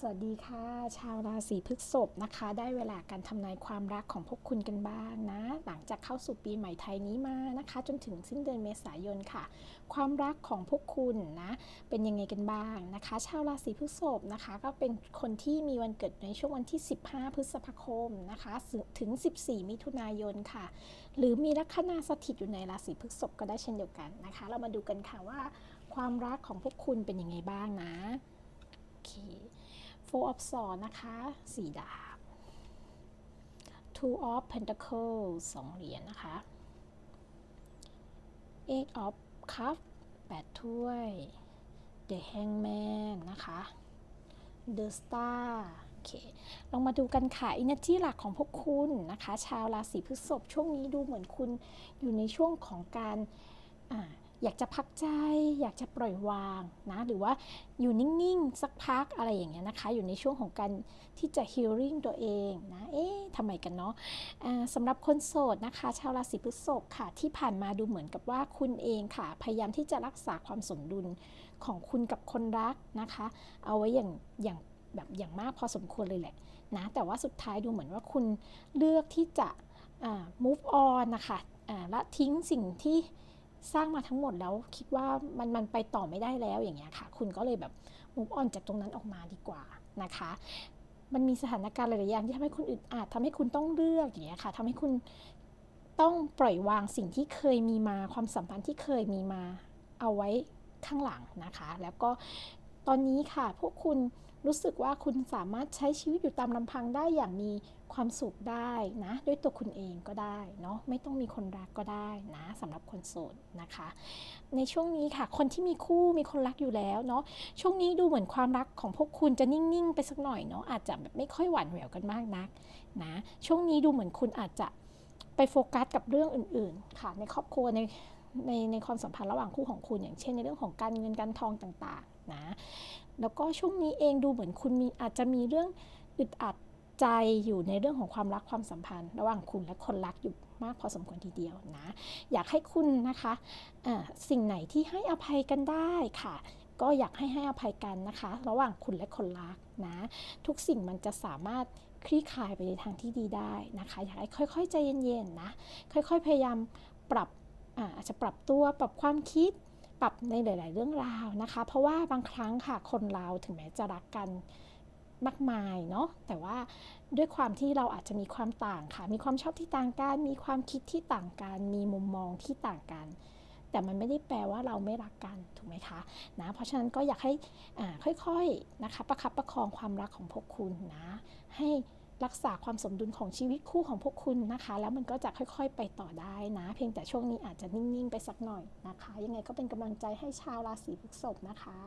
สวัสดีค่ะ ชาวราศีพฤษภนะคะ ได้เวลาการทำนายความรักของพวกคุณกันบ้างนะ หลังจากเข้าสู่ปีใหม่ไทยนี้มานะคะ จนถึงสิ้นเดือนเมษายนค่ะ ความรักของพวกคุณนะเป็นยังไงกันบ้างนะคะ ชาวราศีพฤษภนะคะ ก็เป็นคนที่มีวันเกิดในช่วงวันที่ 15 พฤษภาคมนะคะถึง 14 มิถุนายนค่ะ หรือมีลัคนาสถิตอยู่ในราศีพฤษภก็ได้เช่นเดียวกันนะคะ เรามาดูกันค่ะว่า ความรักของพวกคุณเป็นยังไงบ้างนะ Four of Swords นะคะสี่ดาบ Two of Pentacles สองเหรียญนะคะ Eight of Cups แปดถ้วย The Hangman นะคะ The Star โอเค ลองมาดูกันค่ะ Energy หลักของพวกคุณนะคะ ชาวราศีพฤษภช่วงนี้ดูเหมือนคุณอยู่ในช่วงของการอ่า อยากจะพักใจ อยากจะปล่อยวางนะหรือว่าอยู่นิ่งๆ สักพักอะไรอย่างเงี้ยนะคะ อยู่ในช่วงของการที่จะ healing ตัวเองนะเอ๊ะทำไมกันเนาะะสำหรับคนโสดนะคะ ชาวราศีพฤษภค่ะที่ผ่านมาดูเหมือนกับว่าคุณเองค่ะ พยายามที่จะรักษาความสมดุลของคุณกับคนรักนะคะ เอาไว้อย่างอย่างแบบอย่างมากพอสมควรเลยแหละนะแต่ว่าสุดท้ายดูเหมือนว่าคุณเลือกที่จะ move on นะคะและทิ้งสิ่งที่ สร้างมาทั้งหมดแล้วคิดว่ามันมันไปต่อไม่ได้แล้วอย่างเงี้ยค่ะ คุณก็เลยแบบมุฟออนจากตรงนั้นออกมาดีกว่านะคะ มันมีสถานการณ์หลายๆอย่างที่ทำให้คุณอึดอัดทำให้คุณต้องเลือกอย่างเงี้ยค่ะทำให้คุณต้องปล่อยวางสิ่งที่เคยมีมาความสัมพันธ์ที่เคยมีมาเอาไว้ข้างหลังนะคะ แล้วก็ ตอนนี้ค่ะ พวกคุณรู้สึกว่าคุณสามารถใช้ชีวิตอยู่ตามลำพังได้อย่างมีความสุขได้นะ ด้วยตัวคุณเองก็ได้เนาะไม่ต้องมีคนรักก็ได้นะสำหรับคนโสดนะคะ ในช่วงนี้ค่ะ คนที่มีคู่มีคนรักอยู่แล้วเนาะช่วงนี้ดูเหมือนความรักของพวกคุณจะนิ่ง ๆ ไปสักหน่อยเนาะอาจจะแบบไม่ค่อยหวานแหววกันมากนักนะช่วงนี้ดูเหมือนคุณอาจจะไปโฟกัสกับเรื่องอื่น ๆ ค่ะ ในครอบครัวในในในความสัมพันธ์ระหว่างคู่ของคุณอย่างเช่นในเรื่องของการเงินการทองต่างๆ นะแล้วก็ช่วงนี้เองดูเหมือนคุณมีอาจจะมีเรื่องอึดอัดใจอยู่ในเรื่องของความรักความสัมพันธ์ ระหว่างคุณและคนรักอยู่มากพอสมควรทีเดียวนะ อยากให้คุณนะคะะสิ่งไหนที่ให้อภัยกันได้ค่ะ ก็อยากให้ให้อภัยกันนะคะ ระหว่างคุณและคนรักนะ ทุกสิ่งมันจะสามารถคลี่คลายไปในทางที่ดีได้นะคะ อยากให้ค่อยๆใจเย็นๆนะ ค่อยๆพยายามปรับอาจจะปรับตัวปรับความคิด ปรับในหลาย ๆ เรื่องราวนะคะ เพราะว่าบางครั้งค่ะคนเราถึงแม้จะรักกันมากมายเนาะแต่ว่าด้วยความที่เราอาจจะมีความต่างค่ะ มีความชอบที่ต่างกัน มีความคิดที่ต่างกัน มีมุมมองที่ต่างกัน แต่มันไม่ได้แปลว่าเราไม่รักกันถูกไหมคะนะเพราะฉะนั้นก็อยากให้ค่อย ๆ นะคะ ประคับประคองความรักของพวกคุณนะ ให้ รักษาความสมดุลของชีวิตคู่ของพวกคุณนะคะ แล้วมันก็จะค่อยๆ ไปต่อได้นะ เพียงแต่ช่วงนี้อาจจะนิ่งๆ ไปสักหน่อยนะคะ ยังไงก็เป็นกำลังใจให้ชาวราศีพฤษภนะคะ